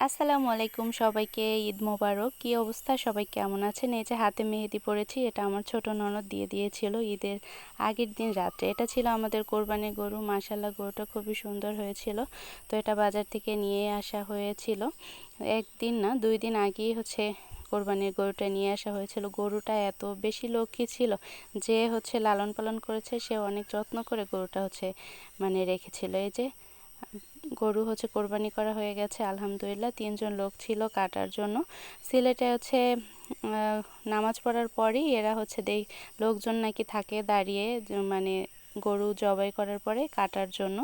আসসালামু আলাইকুম সবাইকে, ঈদ মোবারক। কী অবস্থা? সবাই কেমন আছেন? এই যে হাতে মেহেদি পড়েছি এটা আমার ছোট ননদ দিয়ে দিয়েছিল ঈদের আগের দিন রাত্রে। এটা ছিল আমাদের কোরবানির গরু মাসাল্লাহ গরুটা খুবই সুন্দর হয়েছিল। তো এটা বাজার থেকে নিয়ে আসা হয়েছিল। একদিন না, দুই দিন আগেই হচ্ছে কোরবানির গরুটা নিয়ে আসা হয়েছিল। গরুটা এত বেশি লক্ষ্মী ছিল যে হচ্ছে লালন পালন করেছে, সে অনেক যত্ন করে গরুটা হচ্ছে মানে রেখেছিল। এই যে গরু হচ্ছে কোরবানি করা হয়ে গেছে, আলহামদুলিল্লাহ। তিনজন লোক ছিল কাটার জন্য। সিলেটে হচ্ছে নামাজ পড়ার পরই এরা হচ্ছে দেই, লোকজন নাকি থাকে দাঁড়িয়ে মানে গরু জবাই করার পরে কাটার জন্য।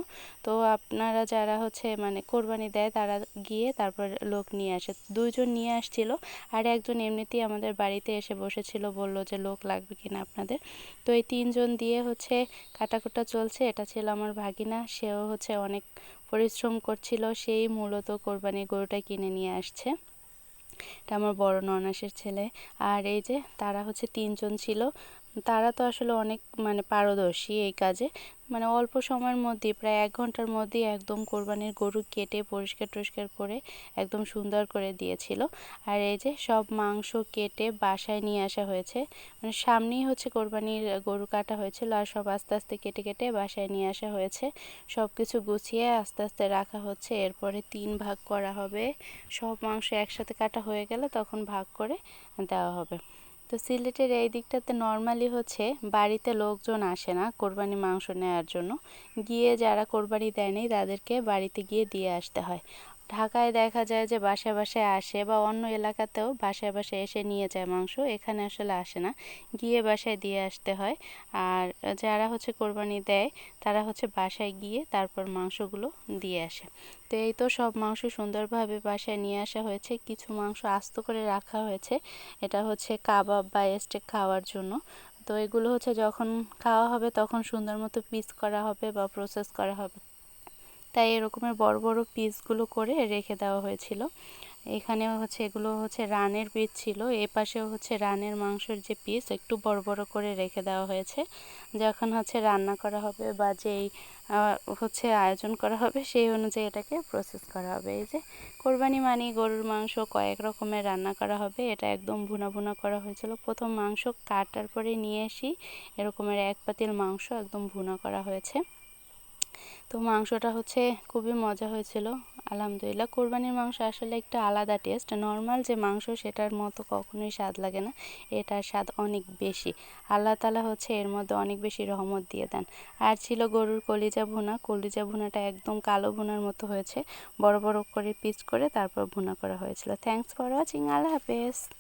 তো আপনারা যারা হচ্ছে মানে কোরবানি দেয় তারা গিয়ে তারপর লোক নিয়ে আসে। দুইজন নিয়ে আসছিল আর একজন এমনিতেই আমাদের বাড়িতে এসে বসেছিল, বলল যে লোক লাগবে কিনা আপনাদের। তো এই তিনজন দিয়ে হচ্ছে কাটাকুটা চলছে। এটা ছিল আমার ভাগিনা, সেও হচ্ছে অনেক পরিশ্রম করছিল, সেই মূলত কোরবানি গরুটা কিনে নিয়ে আসছে। এটা আমার বড় ননাসের ছেলে। আর এই যে তারা হচ্ছে তিনজন ছিল। তারা তো আসলে অনেক মানে পারদর্শী এই কাজে। মানে অল্প সময়ের মধ্যে প্রায় এক ঘণ্টার মধ্যেই একদম কোরবানির গরু কেটে পরিষ্কার টরিষ্কার করে একদম সুন্দর করে দিয়েছিল। আর এই যে সব মাংস কেটে বাসায় নিয়ে আসা হয়েছে। মানে সামনেই হচ্ছে কোরবানির গরু কাটা হয়েছিল আর সব আস্তে আস্তে কেটে কেটে বাসায় নিয়ে আসা হয়েছে। সব কিছু গুছিয়ে আস্তে আস্তে রাখা হচ্ছে। এরপরে তিন ভাগ করা হবে। সব মাংস একসাথে কাটা হয়ে গেলে তখন ভাগ করে দেওয়া হবে। তো সিলেটের এই দিকটাতে নর্মালি হচ্ছে বাড়িতে লোকজন আসে না কোরবানি মাংস নেওয়ার জন্য। গিয়ে যারা কোরবানি দেয়নি তাদেরকে বাড়িতে গিয়ে দিয়ে আসতে হয়। ঢাকায় দেখা যায় যে বাসায় বাসায় আসে বা অন্য এলাকাতেও বাসায় বাসায় এসে নিয়ে যায় মাংস, এখানে আসলে আসে না। গিয়ে বাসায় দিয়ে আসতে হয়। আর যারা হচ্ছে কোরবানি দেয়, তারা হচ্ছে বাসায় গিয়ে তারপর মাংসগুলো দিয়ে আসে। তো এই তো সব মাংস সুন্দরভাবে বাসায় নিয়ে আসা হয়েছে। কিছু মাংস আস্ত করে রাখা হয়েছে। এটা হচ্ছে কাবাব বা স্টেক খাওয়ার জন্য। তো এগুলো হচ্ছে যখন খাওয়া হবে, তখন সুন্দর মতো পিস করা হবে বা প্রসেস করা হবে। তাই এরকমের বড় বড় পিসগুলো করে রেখে দেওয়া হয়েছিল। এখানেও হচ্ছে এগুলো হচ্ছে রানের পিস ছিল। এ পাশেও হচ্ছে রানের মাংসের যে পিস একটু বড় বড় করে রেখে দেওয়া হয়েছে। যখন হচ্ছে রান্না করা হবে বা যেই হচ্ছে আয়োজন করা হবে সেই অনুযায়ী এটাকে প্রসেস করা হবে। এই যে কোরবানি মানি গরুর মাংস, কয়েক রকমের রান্না করা হবে। এটা একদম ভুনা ভুনা করা হয়েছিল। প্রথম মাংস কাটার পরে নিয়ে আসি এরকমের এক পাতিল মাংস একদম ভুনা করা হয়েছে। তো মাংসটা হচ্ছে খুবই মজা হয়েছিল, আলহামদুলিল্লাহ। কোরবানির মাংস আসলে একটা আলাদা টেস্ট নর্মাল যে মাংস সেটার মতো কখনোই স্বাদ লাগে না, এটার স্বাদ অনেক বেশি। আল্লাহ তালা হচ্ছে এর মধ্যে অনেক বেশি রহমত দিয়ে দেন। আর ছিল গরুর কলিজা ভুনা। কলিজা ভুনাটা একদম কালো ভুনার মতো হয়েছে। বড় বড় করে পিচ করে তারপর ভুনা করা হয়েছিল। থ্যাংকস ফর ওয়াচিং আল্লাহ হাফেজ।